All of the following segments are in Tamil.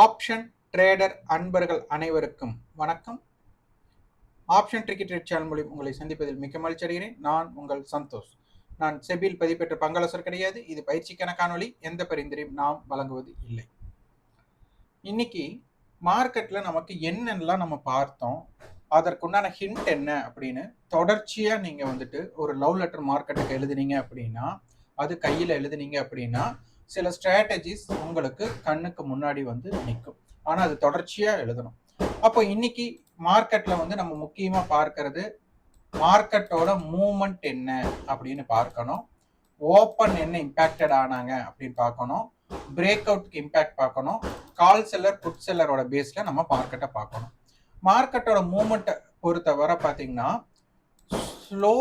ஆப்ஷன் ட்ரேடர் அன்பர்கள் அனைவருக்கும் வணக்கம். ஆப்ஷன் டிக்கெட் ட்ரேட் சேனல் மூலம் உங்களை சந்திப்பதில் மிக்க மகிழ்ச்சி அடைகிறேன். நான் உங்கள் சந்தோஷ். நான் செபியில் பதிப்பெற்ற பங்காளசர் கிடையாது. இது பயிற்சிக்கான காணொலி எந்த பரிந்துரையும் நாம் வழங்குவது இல்லை. இன்னைக்கு மார்க்கெட்டில் நமக்கு என்னென்னலாம் நம்ம பார்த்தோம்? அதற்குண்டான ஹிண்ட் என்ன அப்படின்னு தொடர்ச்சியாக நீங்கள் வந்துட்டு ஒரு லவ் லெட்டர் மார்க்கெட்டுக்கு எழுதுனீங்க அப்படின்னா அது கையில் எழுதுனீங்க அப்படின்னா சில ஸ்ட்ராட்டஜிஸ் உங்களுக்கு கண்ணுக்கு முன்னாடி வந்து நிற்கும் ஆனால் அது தொடர்ச்சியாக எழுதணும். அப்போ இன்னைக்கு மார்க்கெட்டில் வந்து நம்ம முக்கியமாக பார்க்கறது மார்க்கெட்டோட மூமெண்ட் என்ன அப்படின்னு பார்க்கணும். ஓப்பன் என்ன இம்பேக்டட் ஆனாங்க அப்படின்னு பார்க்கணும். பிரேக் அவுட்க்கு இம்பேக்ட் பார்க்கணும். கால் செல்லர் புட் செல்லரோட பேஸில் நம்ம மார்க்கெட்டை பார்க்கணும். மார்க்கெட்டோட மூமெண்ட்டை பொறுத்தவரை பார்த்தீங்கன்னா ஸ்லோ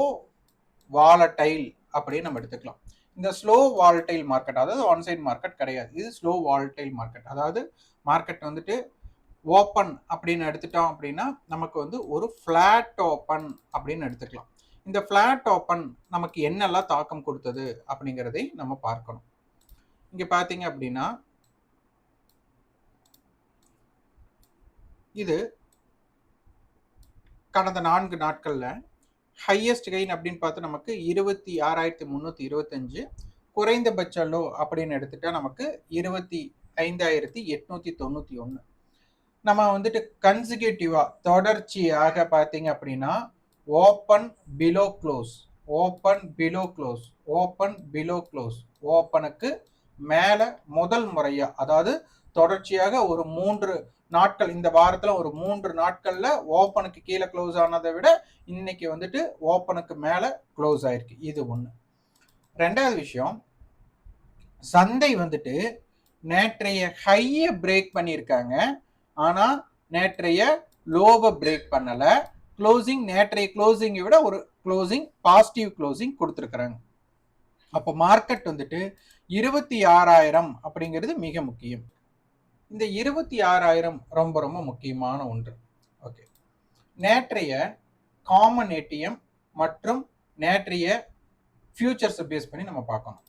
வாலடைல் அப்படின்னு நம்ம எடுத்துக்கலாம். இந்த ஸ்லோ வால்டைல் மார்க்கெட் அதாவது ஒன் சைட் மார்க்கெட் கிடையாது. இது ஸ்லோ வால்டைல் மார்க்கெட் அதாவது மார்க்கெட் வந்துட்டு ஓப்பன் அப்படின்னு எடுத்துட்டோம் அப்படின்னா நமக்கு வந்து ஒரு ஃப்ளாட் ஓப்பன் அப்படின்னு எடுத்துக்கலாம். இந்த ஃப்ளாட் ஓப்பன் நமக்கு என்னெல்லாம் தாக்கம் கொடுத்தது அப்படிங்கிறதை நம்ம பார்க்கணும். இங்கே பார்த்தீங்க அப்படின்னா இது கடந்த நான்கு நாட்களில் ஹையஸ்ட் கெயின் அப்படின்னு பார்த்தா நமக்கு இருபத்தி ஆறாயிரத்தி முந்நூற்றி இருபத்தஞ்சு குறைந்தபட்ச லோ அப்படின்னு எடுத்துட்டா நமக்கு இருபத்தி ஐந்தாயிரத்தி எட்நூற்றி தொண்ணூற்றி ஒன்று நம்ம வந்துட்டு கன்சிக்யூட்டிவா தொடர்ச்சியாக பார்த்தீங்க அப்படின்னா open below close open below close open below close ஓப்பனுக்கு மேலே முதல் முறையாக அதாவது தொடர்ச்சியாக ஒரு மூன்று நாட்கள் இந்த வாரத்தில் ஒரு மூன்று நாட்களில் ஓப்பனுக்கு கீழே க்ளோஸ் ஆனதை விட இன்னைக்கு வந்துட்டு ஓப்பனுக்கு மேலே க்ளோஸ் ஆயிருக்கு. இது ஒன்று ரெண்டாவது விஷயம் சந்தை வந்துட்டு நேற்றைய ஹையை பிரேக் பண்ணியிருக்காங்க. ஆனால் நேற்றைய லோவை பிரேக் பண்ணலை. க்ளோசிங் நேற்றைய க்ளோசிங்கை விட ஒரு க்ளோசிங் பாசிட்டிவ் க்ளோசிங் கொடுத்துருக்குறாங்க. அப்போ மார்க்கெட் வந்துட்டு இருபத்தி ஆறாயிரம் அப்படிங்கிறது மிக முக்கியம். இந்த இருபத்தி ஆறாயிரம் ரொம்ப ரொம்ப முக்கியமான ஒன்று. ஓகே நேற்றைய காமன் ஏடிஎம் மற்றும் நேற்றைய ஃபியூச்சர்ஸை பேஸ் பண்ணி நம்ம பார்க்கணும்.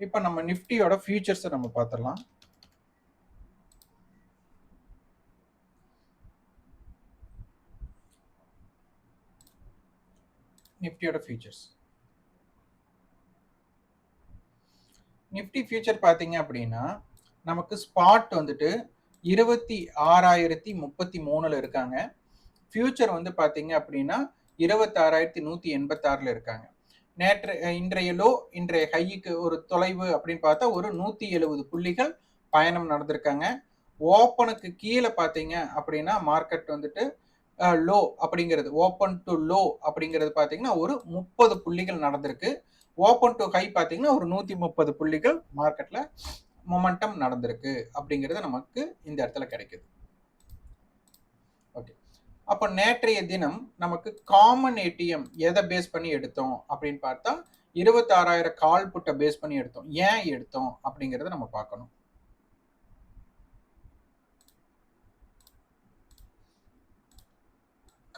இப்போ நம்ம நிஃப்டியோட ஃபியூச்சர்ஸை நம்ம பார்த்துடலாம். நிஃப்டியோட ஃபியூச்சர்ஸ் நிஃப்டி ஃபியூச்சர் பார்த்தீங்க அப்படின்னா நமக்கு ஸ்பாட் வந்துட்டு இருபத்தி ஆறாயிரத்தி முப்பத்தி மூணுல இருக்காங்க. ஃபியூச்சர் வந்து பார்த்தீங்க அப்படின்னா இருபத்தாறாயிரத்தி நூற்றி எண்பத்தாறில் இருக்காங்க. நேற்று இன்றைய லோ இன்றைய ஹைக்கு ஒரு தொலைவு அப்படின்னு பார்த்தா ஒரு நூற்றி எழுபது புள்ளிகள் பயணம் நடந்திருக்காங்க. ஓப்பனுக்கு கீழே பார்த்தீங்க அப்படின்னா மார்க்கெட் வந்துட்டு லோ அப்படிங்கிறது ஓப்பன் டு லோ அப்படிங்கிறது பார்த்தீங்கன்னா ஒரு முப்பது புள்ளிகள் நடந்திருக்கு. ஓப்பன் டு ஹை பார்த்தீங்கன்னா ஒரு நூற்றி முப்பது புள்ளிகள் மார்க்கெட்டில் மொமெண்டம் நடந்திருக்கு அப்படிங்கிறது நமக்கு இந்த இடத்துல கிடைக்குது. ஓகே அப்போ நேற்றைய தினம் நமக்கு காமன் ஏடிஎம் எதை பேஸ் பண்ணி எடுத்தோம் அப்படின்னு பார்த்தா இருபத்தாறாயிரம் கால் புட்டை பேஸ் பண்ணி எடுத்தோம். ஏன் எடுத்தோம் அப்படிங்கிறத நம்ம பார்க்கணும்.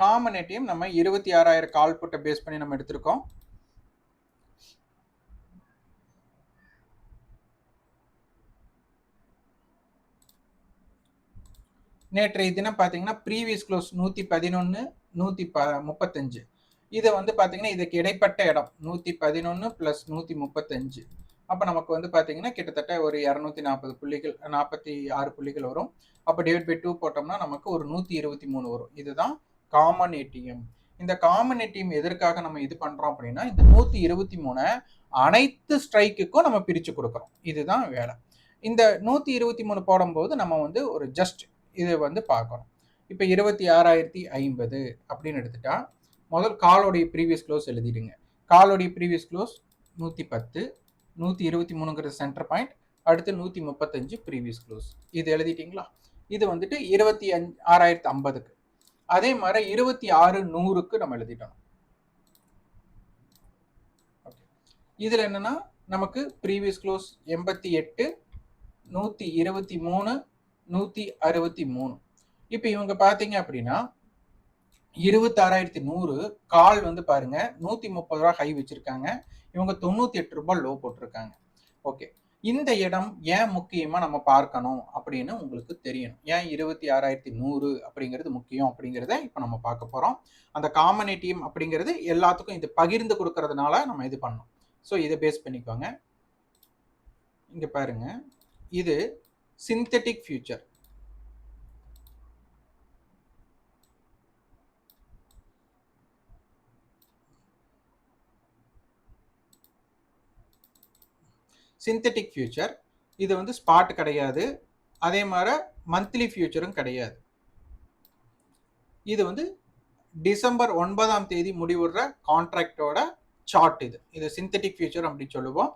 காமன் ஏடிஎம் நம்ம இருபத்தி ஆறாயிரம் கால் புட்டை பேஸ் பண்ணி நம்ம எடுத்திருக்கோம். நேற்றைய தினம் பார்த்தீங்கன்னா ப்ரீவியஸ் க்ளோஸ் நூற்றி பதினொன்று நூற்றி ப முப்பத்தஞ்சு. இது வந்து பார்த்தீங்கன்னா இதுக்கு இடைப்பட்ட இடம் நூற்றி பதினொன்று ப்ளஸ் நூற்றி முப்பத்தஞ்சு. அப்போ நமக்கு வந்து பார்த்தீங்கன்னா கிட்டத்தட்ட ஒரு இரநூத்தி நாற்பது புள்ளிகள் நாற்பத்தி ஆறு புள்ளிகள் வரும். அப்போ டிவைட் பை டூ போட்டோம்னா நமக்கு ஒரு நூற்றி இருபத்தி மூணு வரும். இதுதான் காமன் ஏடிஎம் இந்த காமன் ஏடிஎம் எதற்காக நம்ம இது பண்ணுறோம் அப்படின்னா இந்த நூற்றி இருபத்தி மூணை அனைத்து ஸ்ட்ரைக்குக்கும் நம்ம பிரித்து கொடுக்குறோம். இதுதான் வேலை. இந்த நூற்றி இருபத்தி மூணு போடும்போது நம்ம வந்து ஒரு ஜஸ்ட் இதை வந்து பார்க்கணும். இப்போ இருபத்தி ஆறாயிரத்தி ஐம்பது அப்படின்னு எடுத்துட்டா முதல் காலோடைய ப்ரீவியஸ் க்ளோஸ் எழுதிடுங்க. காலோடைய ப்ரீவியஸ் க்ளோஸ் நூற்றி பத்து நூற்றி இருபத்தி மூணுங்கிறது சென்டர் பாயிண்ட் அடுத்து நூற்றி முப்பத்தஞ்சு ப்ரீவியஸ் க்ளோஸ் இது எழுதிட்டிங்களா? இது வந்துட்டு இருபத்தி அஞ்சு ஆறாயிரத்தி ஐம்பதுக்கு. அதே மாதிரி இருபத்தி ஆறு நூறுக்கு நம்ம எழுதிட்டோம். ஓகே. இதில் என்னன்னா நமக்கு ப்ரீவியஸ் க்ளோஸ் எண்பத்தி எட்டு நூற்றி இருபத்தி மூணு நூற்றி அறுபத்தி மூணு. இப்போ இவங்க பார்த்தீங்க அப்படின்னா இருபத்தாறாயிரத்தி நூறு கால் வந்து பாருங்க நூற்றி முப்பது ரூபா ஹை வச்சிருக்காங்க. இவங்க தொண்ணூற்றி எட்டு ரூபாய் லோ போட்டிருக்காங்க. ஓகே இந்த இடம் ஏன் முக்கியமா நம்ம பார்க்கணும் அப்படின்னு உங்களுக்கு தெரியணும். ஏன் இருபத்தி ஆறாயிரத்தி நூறு அப்படிங்கிறது முக்கியம் அப்படிங்கிறத இப்போ நம்ம பார்க்க போறோம். அந்த காமனிட்டியம் அப்படிங்கிறது எல்லாத்துக்கும் இது பகிர்ந்து கொடுக்கறதுனால நம்ம இது பண்ணோம். ஸோ இதை பேஸ் பண்ணிக்கோங்க. இங்க பாருங்க. இது சிந்தெட்டிக் ஃபியூச்சர் சிந்தட்டிக் ஃபியூச்சர் இது வந்து ஸ்பாட் கிடையாது. அதே மாதிரி மந்த்லி ஃபியூச்சரும் கிடையாது. இது வந்து டிசம்பர் ஒன்பதாம் தேதி முடிவுற கான்ட்ராக்டோட சார்ட் இது. இது சிந்தட்டிக் ஃபியூச்சர் அப்படின்னு சொல்லுவோம்.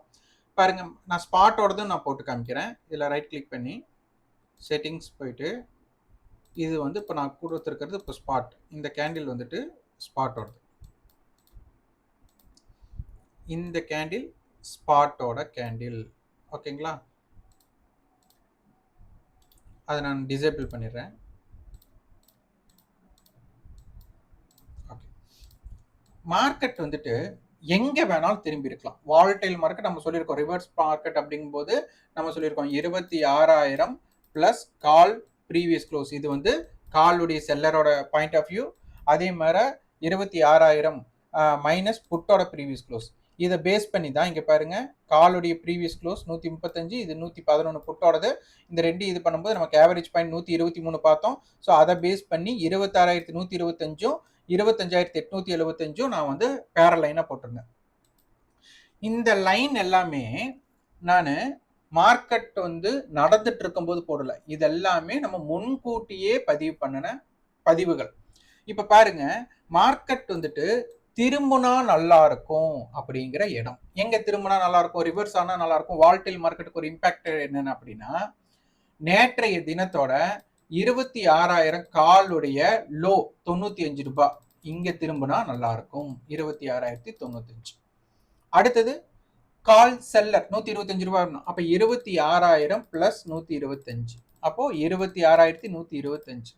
பாருங்க நான் ஸ்பாட்டோடதும் நான் போட்டு காமிக்கிறேன். இதில் ரைட் கிளிக் பண்ணி செட்டிங்ஸ் போயிட்டு இது வந்து இப்போ நான் கொடுத்துருக்கிறது இப்போ ஸ்பாட் இந்த கேண்டில் வந்துட்டு ஸ்பாட்டோடது இந்த கேண்டில் ஸ்பாட்டோட கேண்டில் ஓகேங்களா அதை நான் டிசேபிள் பண்ணிடுறேன். ஓகே மார்க்கெட் வந்துட்டு எங்க வேணாலும் திரும்பி இருக்கலாம். வால்டைல் மார்க்கெட் நம்ம சொல்லியிருக்கோம். ரிவர்ஸ் மார்க்கெட் அப்படிங்கும்போது நம்ம சொல்லியிருக்கோம் இருபத்தி ஆறாயிரம் பிளஸ் கால் ப்ரீவியஸ் க்ளோஸ் இது வந்து காலுடைய செல்லரோட பாயிண்ட் ஆஃப் வியூ அதே மாதிரி இருபத்தி ஆறாயிரம் மைனஸ் புட்டோட ப்ரீவியஸ் க்ளோஸ் இதை பேஸ் பண்ணி தான் இங்கே பாருங்க. காலுடைய ப்ரீவியஸ் க்ளோஸ் நூற்றி முப்பத்தஞ்சு இது நூற்றி பதினொன்று புட்டோடது இந்த ரெண்டு இது பண்ணும்போது நமக்கு ஆவரேஜ் பாயிண்ட் நூற்றி இருபத்தி மூணு பார்த்தோம். ஸோ அதை பேஸ் பண்ணி இருபத்தாறாயிரத்தி நூற்றி இருபத்தஞ்சும் இருபத்தஞ்சாயிரத்தி எட்நூத்தி எழுபத்தஞ்சும் நான் வந்து பேர லைனாக போட்டிருந்தேன். இந்த லைன் எல்லாமே நான் மார்க்கெட் வந்து நடந்துட்டு இருக்கும்போது போடல. இது எல்லாமே நம்ம முன்கூட்டியே பதிவு பண்ணின பதிவுகள். இப்ப பாருங்க மார்க்கெட் வந்துட்டு திரும்பினா நல்லா இருக்கும் அப்படிங்கிற இடம். எங்க திரும்பினா நல்லா இருக்கும்? ரிவர்ஸ் ஆனால் நல்லா இருக்கும்? வால்டைல் மார்க்கெட்டுக்கு ஒரு இம்பாக்ட் என்னென்ன அப்படின்னா நேற்றைய தினத்தோட இருபத்தி ஆறாயிரம் காலுடைய லோ தொண்ணூத்தி அஞ்சு ரூபாய் இங்க திரும்பினா நல்லா இருக்கும் இருபத்தி ஆறாயிரத்தி தொண்ணூத்தஞ்சு. அடுத்தது கால் செல்லர் நூத்தி இருபத்தஞ்சு ரூபாய் வரணும். அப்ப இருபத்தி ஆறாயிரம் பிளஸ் நூத்தி இருபத்தஞ்சு. அப்போ இருபத்தி ஆறாயிரத்தி நூத்தி இருபத்தஞ்சு.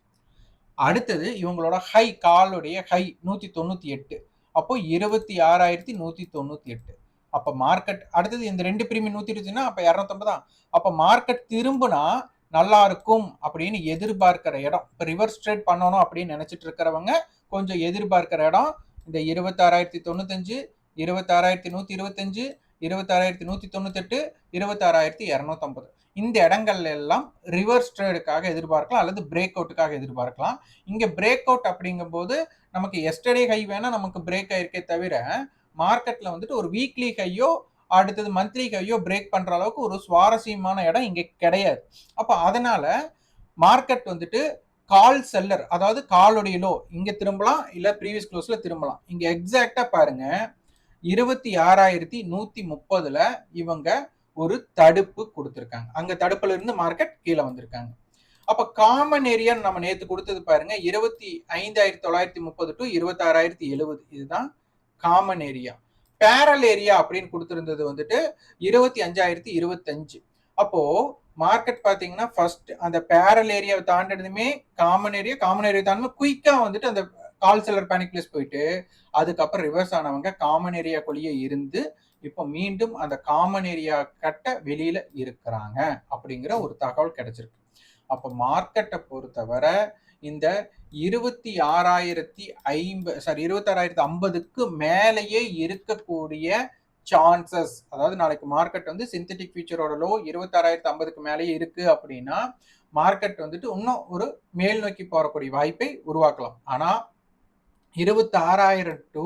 அடுத்தது இவங்களோட ஹை காலுடைய ஹை நூத்தி தொண்ணூத்தி எட்டு. அப்போ இருபத்தி ஆறாயிரத்தி நூத்தி தொண்ணூத்தி எட்டு. அப்ப மார்க்கெட் அடுத்தது இந்த ரெண்டு பிரீமியம் நூத்தி இருபத்தினா அப்ப இரநூத்தம்பது தான். அப்ப மார்க்கெட் திரும்புனா நல்லா இருக்கும் அப்படின்னு எதிர்பார்க்கிற இடம். இப்போ ரிவர்ஸ் ட்ரேட் பண்ணணும் அப்படின்னு நினைச்சிட்டு இருக்கிறவங்க கொஞ்சம் எதிர்பார்க்கிற இடம். இந்த இருபத்தாறாயிரத்தி தொண்ணூத்தஞ்சு இருபத்தாறாயிரத்தி நூத்தி இருபத்தஞ்சு இருபத்தாறாயிரத்தி நூத்தி தொண்ணூத்தெட்டு இருபத்தாறாயிரத்தி இரநூத்தம்பது. இந்த இடங்கள்ல எல்லாம் ரிவர்ஸ் ட்ரேடுக்காக எதிர்பார்க்கலாம் அல்லது பிரேக் அவுட்டுக்காக எதிர்பார்க்கலாம். இங்க பிரேக் அவுட் அப்படிங்கும் போது நமக்கு எஸ்டர்டே ஹை வேணா நமக்கு பிரேக் ஆயிருக்கே தவிர மார்க்கெட்ல வந்துட்டு ஒரு வீக்லி ஹையோ அடுத்தது மந்த்லி ஹையோ பிரேக் பண்ற அளவுக்கு ஒரு சுவாரஸ்யமான இடம் இங்க கிடையாது. அப்ப அதனால மார்க்கெட் வந்துட்டு கால் செல்லர் அதாவது காலுடைய லோ இங்க திரும்பலாம் இல்ல ப்ரீவியஸ் க்ளோஸ்ல திரும்பலாம். இங்க எக்ஸாக்டா பாருங்க இருபத்தி ஆறாயிரத்தி நூத்தி முப்பதுல இவங்க ஒரு தடுப்பு கொடுத்துருக்காங்க. அங்க தடுப்புல இருந்து மார்க்கெட் கீழே வந்திருக்காங்க. அப்ப காமன் ஏரியான்னு நம்ம நேத்து கொடுத்தது பாருங்க இருபத்தி ஐந்தாயிரத்தி தொள்ளாயிரத்தி முப்பது டு இருபத்தாறாயிரத்தி எழுபது. இதுதான் காமன் ஏரியா பேரல் ஏரியா அப்படின்னு கொடுத்துருந்தது வந்துட்டு இருபத்தி அஞ்சாயிரத்தி இருபத்தஞ்சு. அப்போ மார்க்கெட் பாத்தீங்கன்னா ஃபர்ஸ்ட் அந்த பேரல் ஏரியாவை தாண்டினதுமே காமன் ஏரியா காமன் ஏரியா தாண்டி குயிக்கா வந்துட்டு அந்த கால் செல்லர் பேனிக் போயிட்டு அதுக்கப்புறம் ரிவர்ஸ் ஆனவங்க காமன் ஏரியாக்குள்ளேயே இருந்து இப்போ மீண்டும் அந்த காமன் ஏரியா கட்ட வெளியில இருக்கிறாங்க அப்படிங்கிற ஒரு தகவல் கிடைச்சிருக்கு. அப்ப மார்க்கெட்டை பொறுத்தவரை இந்த இருபத்தி ஆறாயிரத்தி ஐம்பது சாரி இருபத்தி ஆறாயிரத்தி ஐம்பதுக்கு மேலேயே இருக்கக்கூடிய சான்சஸ் அதாவது நாளைக்கு மார்க்கெட் வந்து சிந்தட்டிக் ஃபியூச்சரோட லோ இருபத்தாறாயிரத்தி ஐம்பதுக்கு மேலேயே இருக்கு அப்படின்னா மார்க்கெட் வந்துட்டு இன்னும் ஒரு மேல் நோக்கி போறக்கூடிய வாய்ப்பை உருவாக்கலாம். ஆனா இருபத்தி ஆறாயிரம் டு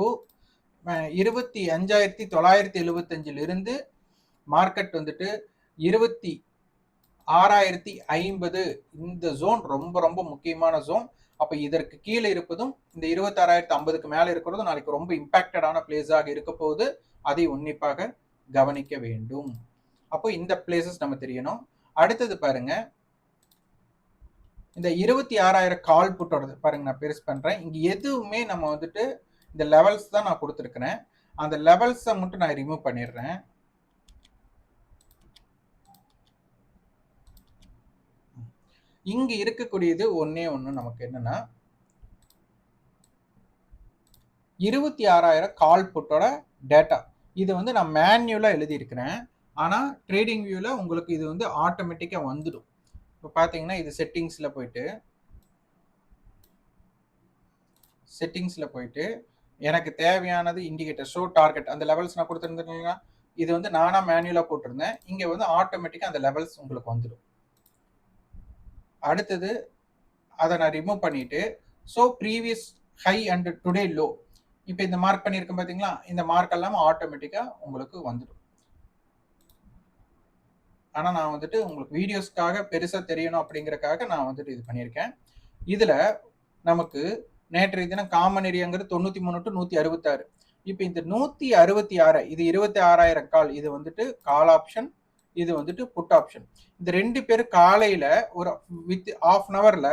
இருபத்தி அஞ்சாயிரத்தி தொள்ளாயிரத்தி எழுபத்தஞ்சில் இருந்து மார்க்கெட் வந்துட்டு இருபத்தி ஆறாயிரத்தி ஐம்பது இந்த ஜோன் ரொம்ப ரொம்ப முக்கியமான ஜோன் அப்ப இதற்கு கீழே இருப்பதும் இந்த இருபத்தாறாயிரத்து ஐம்பதுக்கு மேலே இருக்கிறதும் நாளைக்கு ரொம்ப இம்பாக்டடான பிளேஸாக இருக்க போது அதை உன்னிப்பாக கவனிக்க வேண்டும். அப்போ இந்த பிளேசஸ் நம்ம தெரியணும். அடுத்தது பாருங்க. இந்த இருபத்தி ஆறாயிரம் கால் புட்டோட பாருங்க நான் பெருசு பண்றேன். இங்க எதுவுமே நம்ம வந்துட்டு இந்த லெவல்ஸ் தான் நான் கொடுத்துருக்கிறேன். அந்த லெவல்ஸை மட்டும் நான் ரிமூவ் பண்ணிடுறேன். இங்க இருக்கக்கூடியது ஒன்னே ஒன்று நமக்கு என்னன்னா இருபத்தி ஆறாயிரம் கால் புட்டோட டேட்டா இது வந்து நான் மேன்யூலாக எழுதியிருக்கிறேன். ஆனால் ட்ரேடிங் வியூவில் உங்களுக்கு இது வந்து ஆட்டோமேட்டிக்காக வந்துடும். இப்போ பார்த்தீங்கன்னா இது செட்டிங்ஸில் போயிட்டு செட்டிங்ஸில் போயிட்டு எனக்கு தேவையானது இண்டிகேட்டர் ஷோ டார்கெட் அந்த லெவல்ஸ் நான் கொடுத்துருந்தேன்னா இது வந்து நானாக மேனுவலாக போட்டிருந்தேன். இங்கே வந்து ஆட்டோமேட்டிக்காக அந்த லெவல்ஸ் உங்களுக்கு வந்துடும். அடுத்தது அதை நான் ரிமூவ் பண்ணிட்டு so previous high and today low இப்போ இந்த மார்க் பண்ணியிருக்கேன் பார்த்தீங்களா இந்த மார்க் எல்லாம் ஆட்டோமேட்டிக்காக உங்களுக்கு வந்துடும். ஆனால் நான் வந்துட்டு உங்களுக்கு வீடியோஸ்க்காக பெருசாக தெரியணும் அப்படிங்கிறக்காக நான் வந்துட்டு இது பண்ணியிருக்கேன் இதில் நமக்கு நேற்றைய தினம் காமன் ஏரியாங்கிறது தொண்ணூற்றி மூணு டு நூற்றி அறுபத்தாறு. இப்போ இந்த நூற்றி அறுபத்தி ஆறு இது இருபத்தி ஆறாயிரம் கால் இது வந்துட்டு கால் ஆப்ஷன் இது வந்துட்டு புட் ஆப்ஷன் இந்த ரெண்டு பேரும் காலையில் ஒரு வித் ஆஃப் அன் ஹவரில்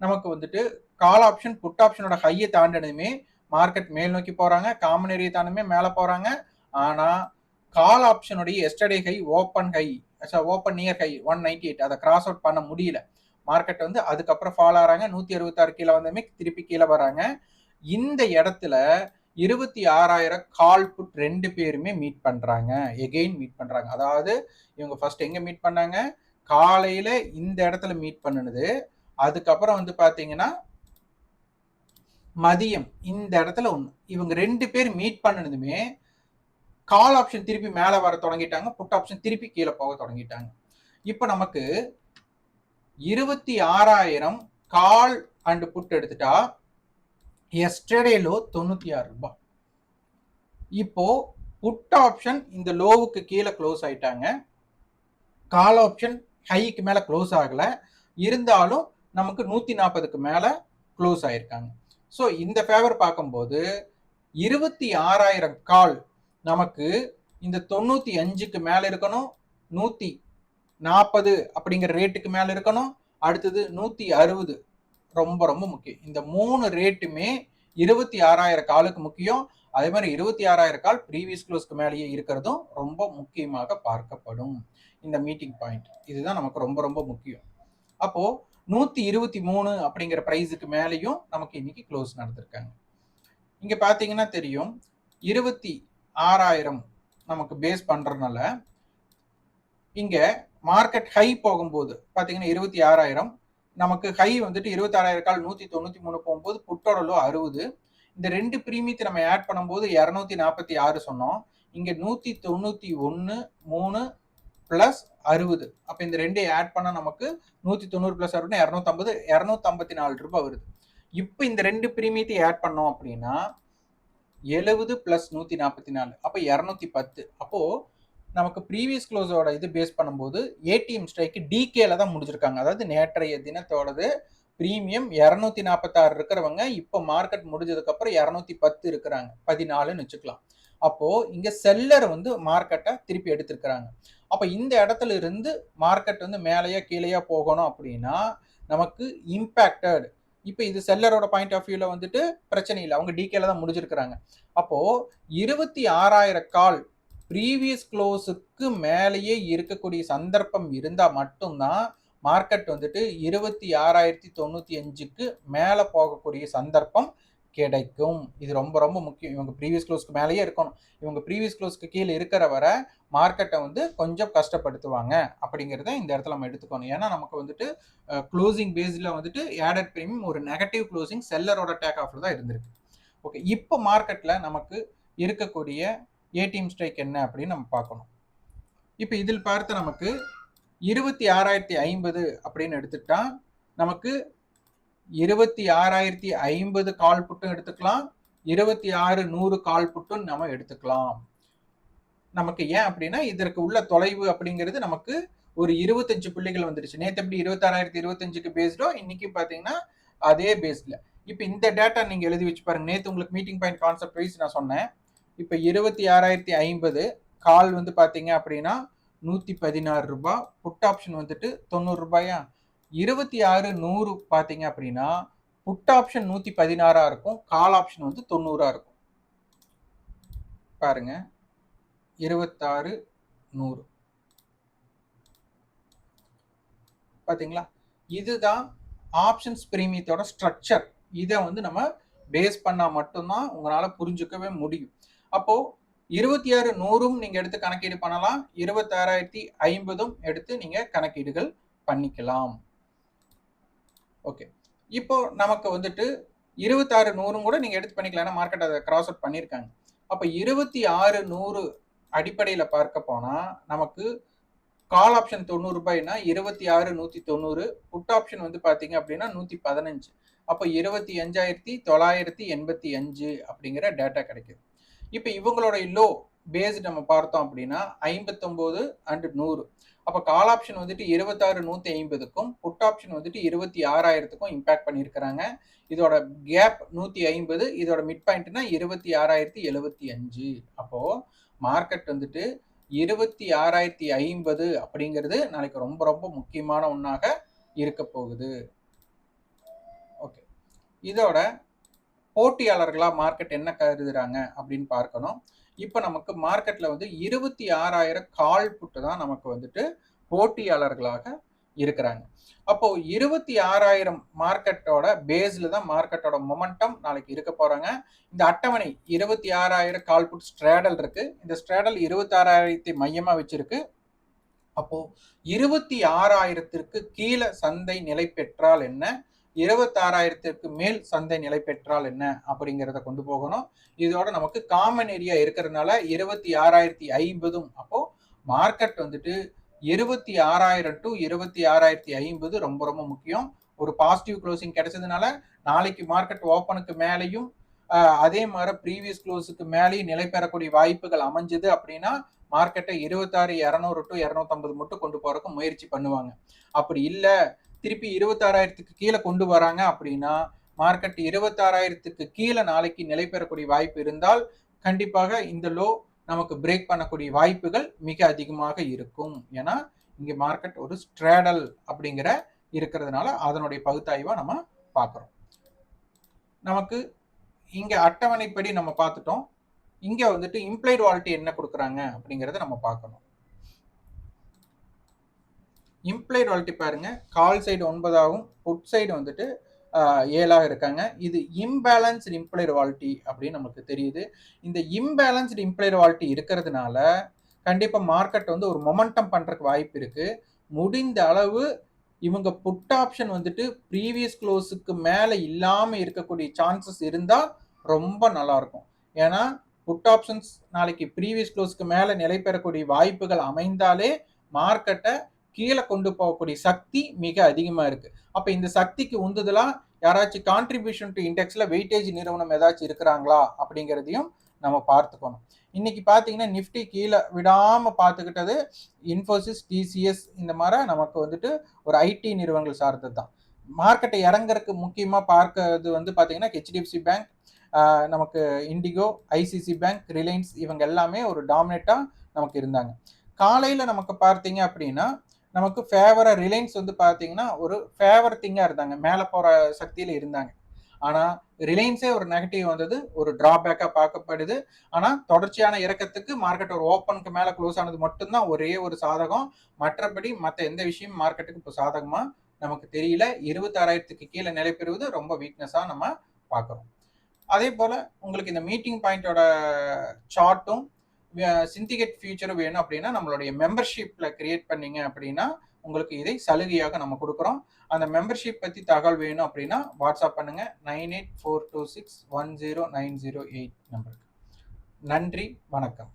நமக்கு வந்துட்டு கால் ஆப்ஷன் புட் ஆப்ஷனோட ஹையை தாண்டினதுமே மார்க்கெட் மேல் நோக்கி போகிறாங்க காமன் ஏரியை தாண்டுமே மேலே போகிறாங்க ஆனால் call ஆப்ஷனுடைய yesterday high open high open near high one ninety eight அதை கிராஸ் அவுட் பண்ண முடியல. மார்க்கெட் வந்து அதுக்கப்புறம் ஃபால் ஆகிறாங்க நூற்றி அறுபத்தாறு கீழே வந்தமே திருப்பி கீழே வராங்க. இந்த இடத்துல இருபத்தி ஆறாயிரம் கால் புட் ரெண்டு பேருமே மீட் பண்ணுறாங்க எகெயின் மீட் பண்ணுறாங்க அதாவது இவங்க ஃபர்ஸ்ட் எங்கே மீட் பண்ணாங்க? காலையில் இந்த இடத்துல மீட் பண்ணுனது. அதுக்கப்புறம் வந்து பார்த்தீங்கன்னா மதியம் இந்த இடத்துல ஒன்று இவங்க ரெண்டு பேர் மீட் பண்ணினதுமே கால் ஆப்ஷன் திருப்பி மேலே வர தொடங்கிட்டாங்க. புட் ஆப்ஷன் திருப்பி கீழே போக தொடங்கிட்டாங்க. இப்போ நமக்கு இருபத்தி ஆறாயிரம் கால் அண்டு புட் எடுத்துட்டா எஸ்டர்டே லோ தொண்ணூற்றி ஆறு ரூபாய். இப்போ புட் ஆப்ஷன் இந்த லோவுக்கு கீழே க்ளோஸ் ஆயிட்டாங்க. கால் ஆப்ஷன் ஹைக்கு மேலே க்ளோஸ் ஆகலை. இருந்தாலும் நமக்கு நூற்றி நாற்பதுக்கு மேலே க்ளோஸ் ஆயிருக்காங்க. ஸோ இந்த ஃபேவர் பார்க்கும்போது இருபத்தி ஆறாயிரம் கால் நமக்கு இந்த தொண்ணூற்றி அஞ்சுக்கு மேலே இருக்கணும். நூற்றி நாற்பது அப்படிங்கிற ரேட்டுக்கு மேலே இருக்கணும். அடுத்தது நூற்றி அறுபது ரொம்ப ரொம்ப முக்கியம். இந்த மூணு ரேட்டுமே இருபத்தி ஆறாயிரம் காலுக்கு முக்கியம். அதே மாதிரி இருபத்தி ஆறாயிரம் கால் ப்ரீவியஸ் க்ளோஸ்க்கு மேலேயே இருக்கிறதும் ரொம்ப முக்கியமாக பார்க்கப்படும். இந்த மீட்டிங் பாயிண்ட் இதுதான் நமக்கு ரொம்ப ரொம்ப முக்கியம். அப்போ நூத்தி இருபத்தி மூணு அப்படிங்கிற ப்ரைஸுக்கு மேலேயும் நமக்கு இன்னைக்கு க்ளோஸ் நடந்திருக்காங்க. இங்க பாத்தீங்கன்னா தெரியும். இருபத்தி ஆறாயிரம் நமக்கு பேஸ் பண்றதுனால இங்க மார்க்கெட் ஹை போகும்போது பாத்தீங்கன்னா இருபத்தி ஆறாயிரம் நமக்கு ஹை வந்துட்டு இருபத்தாறாயிரம் கால் நூத்தி தொண்ணூத்தி மூணு போகும்போது புட்டோட லோ அறுபது. இந்த ரெண்டு பிரீமியத்தை நம்ம ஆட் பண்ணும்போது இரநூத்தி நாற்பத்தி ஆறு சொன்னோம். இங்க நூத்தி தொண்ணூத்தி ஒன்னு மூணு பிளஸ் அறுபது. அப்ப இந்த ரெண்டையும் ஆட் பண்ணா நமக்கு நூத்தி தொண்ணூறு பிளஸ் அறுபது இரநூத்தம்பது இரநூத்தம்பத்தி நாலு ரூபாய் வருது. இப்போ இந்த ரெண்டு பிரீமியத்தை ஆட் பண்ணோம் அப்படின்னா எழுபது பிளஸ் நூத்தி நாற்பத்தி நாலு அப்போ இரநூத்தி பத்து. அப்போ நமக்கு ப்ரீவியஸ் க்ளோஸோட இது பேஸ் பண்ணும்போது ஏடிஎம் ஸ்ட்ரைக்கு டிகேல தான் முடிஞ்சிருக்காங்க. அதாவது நேற்றைய தினத்தோடது ப்ரீமியம் இரநூத்தி நாற்பத்தாறு இருக்கிறவங்க இப்போ மார்க்கெட் முடிஞ்சதுக்கப்புறம் இரநூத்தி பத்து இருக்கிறாங்க. பதினாலுன்னு வச்சுக்கலாம். அப்போது இங்கே செல்லர் வந்து மார்க்கெட்டை திருப்பி எடுத்திருக்கிறாங்க. அப்போ இந்த இடத்துல இருந்து மார்க்கெட் வந்து மேலேயா கீழேயா போகணும் அப்படின்னா நமக்கு இம்பேக்டட் இப்போ இது செல்லரோட பாயிண்ட் ஆஃப் வியூவில் வந்துட்டு பிரச்சனை இல்லை. அவங்க டிகேல தான் முடிஞ்சிருக்கிறாங்க. அப்போது இருபத்தி ஆறாயிரம் கால் ப்ரீவியஸ் க்ளோஸுக்கு மேலேயே இருக்கக்கூடிய சந்தர்ப்பம் இருந்தால் மட்டும்தான் மார்க்கெட் வந்துட்டு இருபத்தி ஆறாயிரத்தி தொண்ணூற்றி அஞ்சுக்கு மேலே போகக்கூடிய சந்தர்ப்பம் கிடைக்கும். இது ரொம்ப ரொம்ப முக்கியம். இவங்க ப்ரீவியஸ் க்ளோஸ்க்கு மேலேயே இருக்கணும். இவங்க ப்ரீவியஸ் க்ளோஸ்க்கு கீழே இருக்கிற வர மார்க்கெட்டை வந்து கொஞ்சம் கஷ்டப்படுத்துவாங்க அப்படிங்கிறத இந்த இடத்துல நம்ம எடுத்துக்கணும். ஏன்னா நமக்கு வந்துட்டு க்ளோசிங் பேஸில் வந்துட்டு ஏடட் ப்ரீமியம் ஒரு நெகட்டிவ் க்ளோசிங் செல்லரோட டேக் ஆஃபில் தான் இருந்திருக்கு. ஓகே இப்போ மார்க்கெட்டில் நமக்கு இருக்கக்கூடிய ஏடிஎம் ஸ்ட்ரைக் என்ன அப்படின்னு நம்ம பார்க்கணும். இப்போ இதில் பார்த்து நமக்கு இருபத்தி ஆறாயிரத்தி ஐம்பது அப்படின்னு எடுத்துட்டா நமக்கு இருபத்தி ஆறாயிரத்தி ஐம்பது கால் புட்டும் எடுத்துக்கலாம் இருபத்தி ஆறு நூறு கால் புட்டும் நம்ம எடுத்துக்கலாம். நமக்கு ஏன் அப்படின்னா இதற்கு உள்ள தொலைவு அப்படிங்கிறது நமக்கு ஒரு இருபத்தஞ்சு புள்ளிகள் வந்துருச்சு. நேற்று எப்படி இருபத்தாறாயிரத்தி இருபத்தஞ்சுக்கு பேஸ்டோ இன்னைக்கு பார்த்தீங்கன்னா அதே பேஸில் இப்போ இந்த டேட்டா நீங்கள் எழுதி வச்சு பாருங்க. நேற்று உங்களுக்கு மீட்டிங் பாயிண்ட் கான்செப்ட் வைஸ் நான் சொன்னேன். இப்போ இருபத்தி ஆறாயிரத்தி ஐம்பது கால் வந்து பார்த்தீங்க அப்படின்னா நூற்றி பதினாறு ரூபாய் புட் ஆப்ஷன் வந்துட்டு தொண்ணூறு ரூபாயா? இருபத்தி ஆறு நூறு பார்த்தீங்க அப்படின்னா புட் ஆப்ஷன் நூற்றி பதினாறாக இருக்கும் கால் ஆப்ஷன் வந்து தொண்ணூறாக இருக்கும். பாருங்க. இருபத்தாறு நூறு. பார்த்தீங்களா இதுதான் ஆப்ஷன்ஸ் பிரீமியத்தோட ஸ்ட்ரக்சர் இதை வந்து நம்ம பேஸ் பண்ணால் மட்டும்தான் உங்களால் புரிஞ்சுக்கவே முடியும். அப்போ இருபத்தி ஆறு நூறும் நீங்க எடுத்து கணக்கீடு பண்ணலாம். இருபத்தாறாயிரத்தி ஐம்பதும் எடுத்து நீங்க கணக்கீடுகள் பண்ணிக்கலாம். ஓகே. இப்போ நமக்கு வந்துட்டு இருபத்தாறு நூறும் கூட நீங்க எடுத்து பண்ணிக்கலாம். ஏன்னா மார்க்கெட் அதை கிராஸ் அவுட் பண்ணியிருக்காங்க. அப்போ இருபத்தி ஆறு நூறு அடிப்படையில் பார்க்க போனால் நமக்கு கால் ஆப்ஷன் தொண்ணூறு ரூபாய்னா இருபத்தி ஆறு நூற்றி தொண்ணூறு புட் ஆப்ஷன் வந்து பார்த்தீங்க அப்படின்னா நூற்றி பதினஞ்சு. அப்போ இருபத்தி அஞ்சாயிரத்தி தொள்ளாயிரத்தி எண்பத்தி அஞ்சு அப்படிங்கிற டேட்டா கிடைக்குது. இப்போ இவங்களோட லோ பேஸ் நம்ம பார்த்தோம் அப்படின்னா ஐம்பத்தொம்போது அண்ட் நூறு. அப்போ கால் ஆப்ஷன் வந்துட்டு இருபத்தாறு நூற்றி ஐம்பதுக்கும் புட் ஆப்ஷன் வந்துட்டு இருபத்தி ஆறாயிரத்துக்கும் இம்பேக்ட் பண்ணியிருக்கிறாங்க. இதோட கேப் நூற்றி ஐம்பது இதோட மிட் பாயிண்ட்னா இருபத்தி ஆறாயிரத்தி எழுபத்தி அஞ்சு. அப்போது மார்க்கெட் வந்துட்டு இருபத்தி ஆறாயிரத்தி ஐம்பது அப்படிங்கிறது நாளைக்கு ரொம்ப ரொம்ப முக்கியமான ஒன்றாக இருக்க போகுது. ஓகே இதோட போட்டியாளர்களாக மார்க்கெட் என்ன கருதுறாங்க அப்படின்னு பார்க்கணும். இப்போ நமக்கு மார்க்கெட்டில் வந்து இருபத்தி ஆறாயிரம் கால் புட்டு தான் நமக்கு வந்துட்டு போட்டியாளர்களாக இருக்கிறாங்க. அப்போ இருபத்தி ஆறாயிரம் மார்க்கெட்டோட பேஸ்ல தான் மார்க்கெட்டோட மொமெண்டம் நாளைக்கு இருக்க போறாங்க. இந்த அட்டவணை இருபத்தி ஆறாயிரம் கால் புட் ஸ்ட்ராடல் இருக்கு. இந்த ஸ்ட்ராடல் இருபத்தி ஆறாயிரத்தை மையமா வச்சிருக்கு. அப்போ இருபத்தி ஆறாயிரத்திற்கு கீழே சந்தை நிலை பெற்றால் என்ன? இருபத்தாறாயிரத்திற்கு மேல் சந்தை நிலை பெற்றால் என்ன அப்படிங்கிறத கொண்டு போகணும். இதோட நமக்கு காமன் ஏரியா இருக்கிறதுனால இருபத்தி ஆறாயிரத்தி ஐம்பதும் அப்போ மார்க்கெட் வந்துட்டு இருபத்தி ஆறாயிரம் டு இருபத்தி ஆறாயிரத்தி ஐம்பது ரொம்ப ரொம்ப முக்கியம். ஒரு பாசிட்டிவ் க்ளோசிங் கிடைச்சதுனால நாளைக்கு மார்க்கெட் ஓப்பனுக்கு மேலேயும் அதே மாதிரி ப்ரீவியஸ் க்ளோஸுக்கு மேலேயும் நிலை பெறக்கூடிய வாய்ப்புகள் அமைஞ்சது அப்படின்னா மார்க்கெட்டை இருபத்தாறு இரநூறு டு இரநூத்தம்பது மட்டும் கொண்டு போறதுக்கு முயற்சி பண்ணுவாங்க. அப்படி இல்லை திருப்பி இருபத்தாறாயிரத்துக்கு கீழே கொண்டு வராங்க அப்படின்னா மார்க்கெட் இருபத்தாறாயிரத்துக்கு கீழே நாளைக்கு நிலை பெறக்கூடிய வாய்ப்பு இருந்தால் கண்டிப்பாக இந்த லோ நமக்கு பிரேக் பண்ணக்கூடிய வாய்ப்புகள் மிக அதிகமாக இருக்கும். ஏன்னா இங்கே மார்க்கெட் ஒரு ஸ்ட்ரேடல் அப்படிங்கிற இருக்கிறதுனால அதனுடைய பகுத்தாய்வாக நம்ம பார்க்குறோம். நமக்கு இங்கே அட்டவணைப்படி நம்ம பார்த்துட்டோம். இங்கே வந்துட்டு இம்ப்ளைடு வாலிட்டி என்ன கொடுக்குறாங்க அப்படிங்கிறத நம்ம பார்க்கணும். இம்ப்ளைட் வாலிட்டி பாருங்க. கால் சைடு ஒன்பதாகவும் புட் சைடு வந்துட்டு ஏழாக இருக்காங்க. இது இம்பேலன்ஸ்டு இம்ப்ளைடு வாலிட்டி அப்படின்னு நமக்கு தெரியுது. இந்த இம்பேலன்ஸ்டு இம்ப்ளைடு வாலிட்டி இருக்கிறதுனால கண்டிப்பாக மார்க்கெட் வந்து ஒரு மொமெண்டம் பண்ணுறதுக்கு வாய்ப்பு இருக்குது முடிந்த அளவு இவங்க புட் ஆப்ஷன் வந்துட்டு ப்ரீவியஸ் க்ளோஸுக்கு மேலே இல்லாமல் இருக்கக்கூடிய சான்சஸ் இருந்தால் ரொம்ப நல்லாயிருக்கும் ஏன்னா புட் ஆப்ஷன்ஸ் நாளைக்கு ப்ரீவியஸ் க்ளோஸ்க்கு மேலே நிலை பெறக்கூடிய வாய்ப்புகள் அமைந்தாலே மார்க்கெட்டை கீழே கொண்டு போகக்கூடிய சக்தி மிக அதிகமாக இருக்கு. அப்போ இந்த சக்திக்கு உந்துதலாக யாராச்சும் கான்ட்ரிபியூஷன் டு இண்டெக்ஸில் வெயிட்டேஜ் நிறுவனம் ஏதாச்சும் இருக்கிறாங்களா அப்படிங்கிறதையும் நம்ம பார்த்துக்கணும். இன்னைக்கு பார்த்தீங்கன்னா நிஃப்டி கீழே விடாமல் பார்த்துக்கிட்டது இன்ஃபோசிஸ் டிசிஎஸ் இந்த மாதிரி நமக்கு வந்துட்டு ஒரு ஐடி நிறுவனங்கள் சார்ந்தது தான் மார்க்கெட்டை இறங்குறதுக்கு முக்கியமாக பார்க்கறது வந்து பார்த்தீங்கன்னா ஹெச்டிஎஃப்சி பேங்க் நமக்கு இண்டிகோ ஐசிசி பேங்க் ரிலையன்ஸ் இவங்க எல்லாமே ஒரு டாமினேட்டாக நமக்கு இருந்தாங்க. காலையில் நமக்கு பார்த்தீங்க அப்படின்னா நமக்கு ஃபேவராக ரிலையன்ஸ் வந்து பார்த்தீங்கன்னா ஒரு ஃபேவர் திங்காக இருந்தாங்க மேலே போகிற சக்தியில் இருந்தாங்க. ஆனால் ரிலையன்ஸே ஒரு நெகட்டிவ் வந்தது ஒரு ட்ராபேக்காக பார்க்கப்படுது. ஆனால் தொடர்ச்சியான இறக்கத்துக்கு மார்க்கெட் ஒரு ஓப்பனுக்கு மேலே க்ளோஸ் ஆனது மட்டும்தான் ஒரே ஒரு சாதகம். மற்றபடி மற்ற எந்த விஷயம் மார்க்கெட்டுக்கு இப்போ சாதகமாக நமக்கு தெரியல. இருபத்தாறாயிரத்துக்கு கீழே நிலை பெறுவது ரொம்ப வீக்னஸாக நம்ம பார்க்குறோம். அதே போல் உங்களுக்கு இந்த மீட்டிங் பாயிண்டோட சார்ட்டும் சிந்திகேட் ஃபியூச்சர் வேணும் அப்படின்னா நம்மளுடைய மெம்பர்ஷிப்ல கிரியேட் பண்ணீங்க அப்படின்னா உங்களுக்கு இதை சலுகையாக நம்ம கொடுக்குறோம். அந்த மெம்பர்ஷிப் பற்றி தகவல் வேணும் அப்படின்னா வாட்ஸ்அப் பண்ணுங்க. Nine eight four two six one zero nine zero eight நம்பருக்கு. நன்றி வணக்கம்.